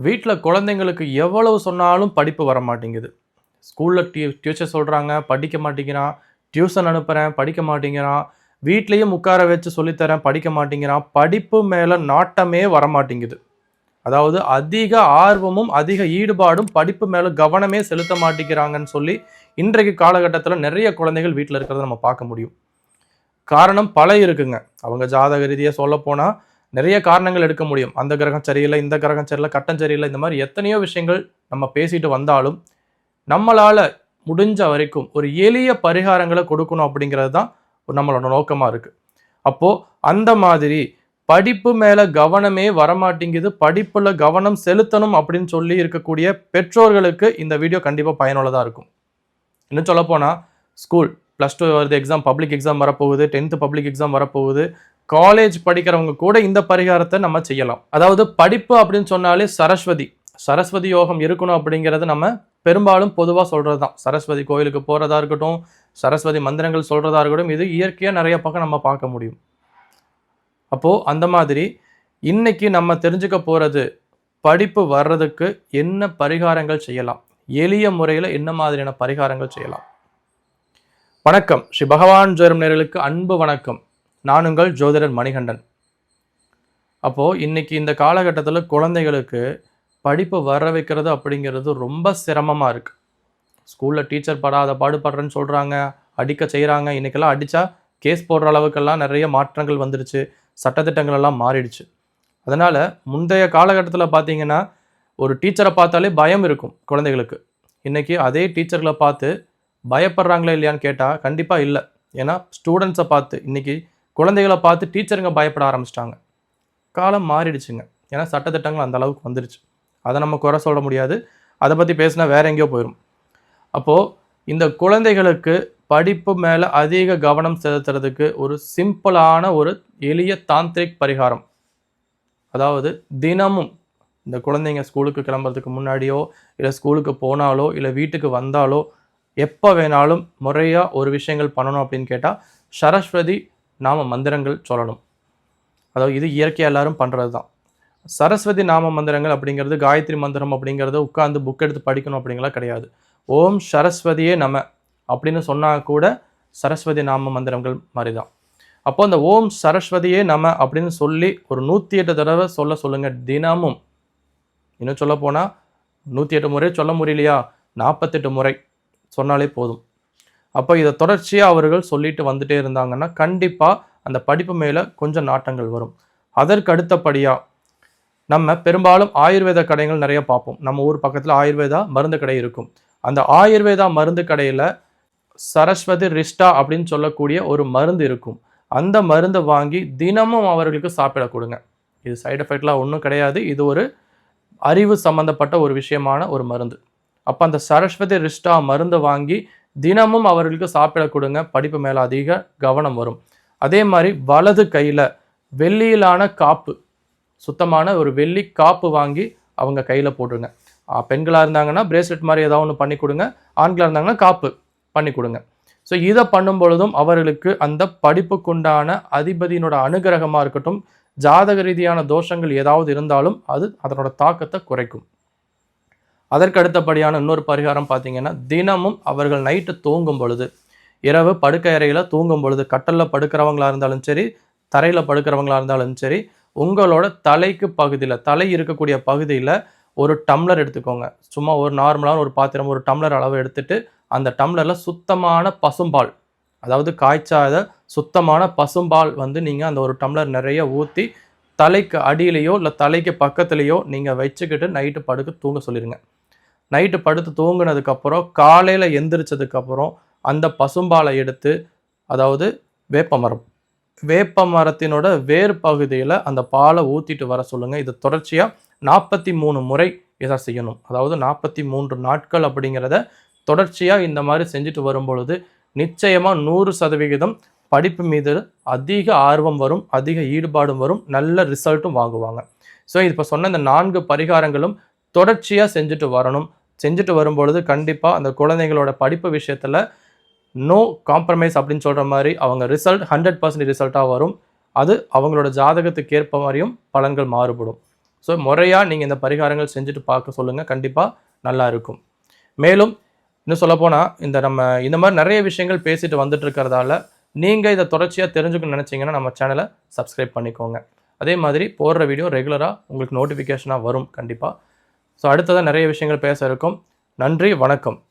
வீட்டில் குழந்தைங்களுக்கு எவ்வளவு சொன்னாலும் படிப்பு வர மாட்டேங்குது ஸ்கூலில் டியூ டியூச்சர் சொல்கிறாங்க படிக்க மாட்டேங்கிறான் டியூஷன் அனுப்புகிறேன் படிக்க மாட்டேங்கிறான் வீட்லேயும் உட்கார வச்சு சொல்லித்தரேன் படிக்க மாட்டேங்கிறான் படிப்பு மேலே நாட்டமே வர மாட்டேங்குது அதாவது அதிக ஆர்வமும் அதிக ஈடுபாடும் படிப்பு மேலே கவனமே செலுத்த மாட்டேங்கிறாங்கன்னு சொல்லி இன்றைக்கு காலகட்டத்தில் நிறைய குழந்தைகள் வீட்டில் இருக்கிறத நம்ம பார்க்க முடியும். காரணம் பல இருக்குங்க. அவங்க ஜாதக ரீதியாக சொல்லப்போனால் நிறைய காரணங்கள் எடுக்க முடியும். அந்த கிரகம் சரியில்லை இந்த கிரகம் சரியில்லை கட்டம் சரியில்லை இந்த மாதிரி எத்தனையோ விஷயங்கள் நம்ம பேசிட்டு வந்தாலும் நம்மளால் முடிஞ்ச வரைக்கும் ஒரு எளிய பரிகாரங்களை கொடுக்கணும் அப்படிங்கிறது தான் நம்மளோட நோக்கமாக இருக்குது அப்போது அந்த மாதிரி படிப்பு மேலே கவனமே வரமாட்டேங்குது படிப்பில் கவனம் செலுத்தணும் அப்படின்னு சொல்லி இருக்கக்கூடிய பெற்றோர்களுக்கு இந்த வீடியோ கண்டிப்பாக பயனுள்ளதாக இருக்கும். இன்னும் சொல்லப்போனால் ஸ்கூல் ப்ளஸ் டூ வருது எக்ஸாம் பப்ளிக் எக்ஸாம் வரப்போகுது டென்த்து பப்ளிக் எக்ஸாம் வரப்போகுது காலேஜ் படிக்கிறவங்க கூட இந்த பரிகாரத்தை நம்ம செய்யலாம். அதாவது படிப்பு அப்படின்னு சொன்னாலே சரஸ்வதி. சரஸ்வதி யோகம் இருக்கணும் அப்படிங்கிறது நம்ம பெரும்பாலும் பொதுவாக சொல்கிறது தான் சரஸ்வதி கோயிலுக்கு போகிறதா இருக்கட்டும் சரஸ்வதி மந்திரங்கள் சொல்கிறதா இருக்கட்டும் இது இயற்கையாக நிறைய பக்கம் நம்ம பார்க்க முடியும். அப்போது அந்த மாதிரி இன்னைக்கு நம்ம தெரிஞ்சுக்க போகிறது படிப்பு வர்றதுக்கு என்ன பரிகாரங்கள் செய்யலாம். எளிய முறையில் என்ன மாதிரியான பரிகாரங்கள் செய்யலாம். வணக்கம். ஸ்ரீ பகவான் ஜோரம் நேர்களுக்கு அன்பு வணக்கம். நானுங்கள் ஜோதிடன் ஜோதிடர் மணிகண்டன். அப்போது இன்றைக்கி இந்த காலகட்டத்தில் குழந்தைகளுக்கு படிப்பு வர வைக்கிறது அப்படிங்கிறது ரொம்ப சிரமமாக இருக்குது ஸ்கூலில் டீச்சர் படாத பாடுபடுறேன்னு சொல்கிறாங்க அடிக்க செய்கிறாங்க இன்றைக்கெல்லாம் அடித்தா கேஸ் போடுற அளவுக்கெல்லாம் நிறைய மாற்றங்கள் வந்துடுச்சு சட்டத்திட்டங்கள் எல்லாம் மாறிடுச்சு. அதனால் முந்தைய காலகட்டத்தில் பார்த்தீங்கன்னா ஒரு டீச்சரை பார்த்தாலே பயம் இருக்கும் குழந்தைகளுக்கு. இன்றைக்கி அதே டீச்சர்களை பார்த்து பயப்படுறாங்களா இல்லையான்னு கேட்டால் கண்டிப்பாக இல்லை. ஏன்னா ஸ்டூடெண்ட்ஸை பார்த்து இன்றைக்கி குழந்தைகளை பார்த்து டீச்சருங்க பயப்பட ஆரம்பிச்சிட்டாங்க. காலம் மாறிடுச்சுங்க. ஏன்னா சட்டத்திட்டங்கள் அந்த அளவுக்கு வந்துடுச்சு அதை நம்ம குறை சொல்ல முடியாது. அதை பற்றி பேசினா வேற எங்கேயோ போயிடும் அப்போது இந்த குழந்தைகளுக்கு படிப்பு மேலே அதிக கவனம் செலுத்துறதுக்கு ஒரு சிம்பிளான ஒரு எளிய தாந்திரிக் பரிகாரம். அதாவது தினமும் இந்த குழந்தைங்க ஸ்கூலுக்கு கிளம்புறதுக்கு முன்னாடியோ இல்லை ஸ்கூலுக்கு போனாலோ இல்லை வீட்டுக்கு வந்தாலோ எப்போ வேணாலும் முறையாக ஒரு விஷயங்கள் பண்ணணும் அப்படின்னு கேட்டால் சரஸ்வதி நாம மந்திரங்கள் சொல்லணும். அதாவது இது இயற்கையாக எல்லாரும் பண்ணுறது தான் சரஸ்வதி நாம மந்திரங்கள் அப்படிங்கிறது காயத்ரி மந்திரம் அப்படிங்கிறது உட்காந்து புக் எடுத்து படிக்கணும் அப்படிங்கலாம் கிடையாது. ஓம் சரஸ்வதியே நம அப்படின்னு சொன்னால் கூட சரஸ்வதி நாம மந்திரங்கள் மாதிரி தான் அப்போ அந்த ஓம் சரஸ்வதியே நம அப்படின்னு சொல்லி ஒரு நூற்றி எட்டு தடவை சொல்ல சொல்லுங்கள் தினமும். இன்னும் சொல்ல போனால் நூற்றி எட்டு முறை சொல்ல முடியலையா? நாற்பத்தெட்டு முறை சொன்னாலே போதும். அப்போ இதை தொடர்ச்சியாக அவர்கள் சொல்லிட்டு வந்துட்டே இருந்தாங்கன்னா கண்டிப்பாக அந்த படிப்பு மேலே கொஞ்சம் நாட்டங்கள் வரும். அதற்கு அடுத்தபடியாக நம்ம பெரும்பாலும் ஆயுர்வேத கடைகள் நிறைய பார்ப்போம். நம்ம ஊர் பக்கத்தில் ஆயுர்வேதா மருந்து கடை இருக்கும். அந்த ஆயுர்வேதா மருந்து கடையில் சரஸ்வதி ரிஷ்டா அப்படின்னு சொல்லக்கூடிய ஒரு மருந்து இருக்கும். அந்த மருந்தை வாங்கி தினமும் அவர்களுக்கு சாப்பிட கொடுங்க. இது சைடு எஃபெக்ட்லாம் ஒன்றும் கிடையாது. இது ஒரு அறிவு சம்பந்தப்பட்ட ஒரு விஷயமான ஒரு மருந்து. அப்போ அந்த சரஸ்வதி ரிஷ்டா மருந்தை வாங்கி தினமும் அவர்களுக்கு சாப்பிட கொடுங்க படிப்பு மேலே அதிக கவனம் வரும். அதே மாதிரி வலது கையில் வெள்ளியிலான காப்பு சுத்தமான ஒரு வெள்ளி காப்பு வாங்கி அவங்க கையில் போட்டுருங்க. பெண்களாக இருந்தாங்கன்னா பிரேஸ்லெட் மாதிரி ஏதாவது ஒன்று பண்ணி கொடுங்க ஆண்களாக இருந்தாங்கன்னா காப்பு பண்ணி கொடுங்க. ஸோ இதை பண்ணும் பொழுதும் அவர்களுக்கு அந்த படிப்புக்குண்டான அதிபதியினோட அனுகிரகமாக இருக்கட்டும் ஜாதக ரீதியான தோஷங்கள் ஏதாவது இருந்தாலும் அது அதனோட தாக்கத்தை குறைக்கும். அதற்கு அடுத்தபடியான இன்னொரு பரிகாரம் பார்த்தீங்கன்னா தினமும் அவர்கள் நைட்டு தூங்கும் பொழுது இரவு படுக்கை அறையில் தூங்கும் பொழுது கட்டலில் படுக்கிறவங்களாக இருந்தாலும் சரி தரையில் படுக்கிறவங்களா இருந்தாலும் சரி உங்களோட தலைக்கு பகுதியில் தலை இருக்கக்கூடிய பகுதியில் ஒரு டம்ளர் எடுத்துக்கோங்க. சும்மா ஒரு நார்மலான ஒரு பாத்திரம் ஒரு டம்ளர் அளவு எடுத்துட்டு அந்த டம்ளரில் சுத்தமான பசும்பால் அதாவது காய்ச்சாத சுத்தமான பசும்பால் வந்து நீங்கள் அந்த ஒரு டம்ளர் நிறைய ஊற்றி தலைக்கு அடியிலையோ இல்லை தலைக்கு பக்கத்துலேயோ நீங்கள் வச்சுக்கிட்டு நைட்டு படுக்க தூங்க சொல்லிடுங்க நைட்டு படுத்து தூங்கினதுக்கப்புறம் காலையில் எந்திரிச்சதுக்கப்புறம் அந்த பசும்பாலை எடுத்து அதாவது வேப்ப மரம். வேப்ப மரத்தினோட வேர் பகுதியில் அந்த பாலை ஊற்றிட்டு வர சொல்லுங்கள் இது தொடர்ச்சியாக நாற்பத்தி மூணு முறை இதை செய்யணும். அதாவது நாற்பத்தி மூன்று நாட்கள் அப்படிங்கிறத தொடர்ச்சியாக இந்த மாதிரி செஞ்சுட்டு வரும் பொழுது நிச்சயமாக நூறு சதவிகிதம் படிப்பு மீது அதிக ஆர்வம் வரும் அதிக ஈடுபாடும் வரும் நல்ல ரிசல்ட்டும் வாங்குவாங்க. ஸோ இப்போ சொன்ன இந்த நான்கு பரிகாரங்களும் தொடர்ச்சியாக செஞ்சுட்டு வரணும். செஞ்சுட்டு வரும்பொழுது கண்டிப்பாக அந்த குழந்தைங்களோட படிப்பு விஷயத்தில் நோ காம்ப்ரமைஸ் அப்படின்னு சொல்கிற மாதிரி அவங்க ரிசல்ட் ஹண்ட்ரட் பர்சன்ட் ரிசல்ட்டாக வரும். அது அவங்களோட ஜாதகத்துக்கு ஏற்ப மாதிரியும் பலன்கள் மாறுபடும். ஸோ முறையாக நீங்கள் இந்த பரிகாரங்கள் செஞ்சுட்டு பார்க்க சொல்லுங்கள் கண்டிப்பாக நல்லா இருக்கும். மேலும் இன்னும் சொல்லப்போனால் இந்த நம்ம இந்த மாதிரி நிறைய விஷயங்கள் பேசிட்டு வந்துட்டு இருக்கிறதால நீங்கள் இதை தொடர்ச்சியாக தெரிஞ்சுக்கணும்னு நினச்சிங்கன்னா நம்ம சேனலை சப்ஸ்கிரைப் பண்ணிக்கோங்க. அதே மாதிரி போடுற வீடியோ ரெகுலராக உங்களுக்கு நோட்டிஃபிகேஷனாக வரும். கண்டிப்பாக ஸோ அடுத்ததாக நிறைய விஷயங்கள் பேச இருக்கும். நன்றி வணக்கம்.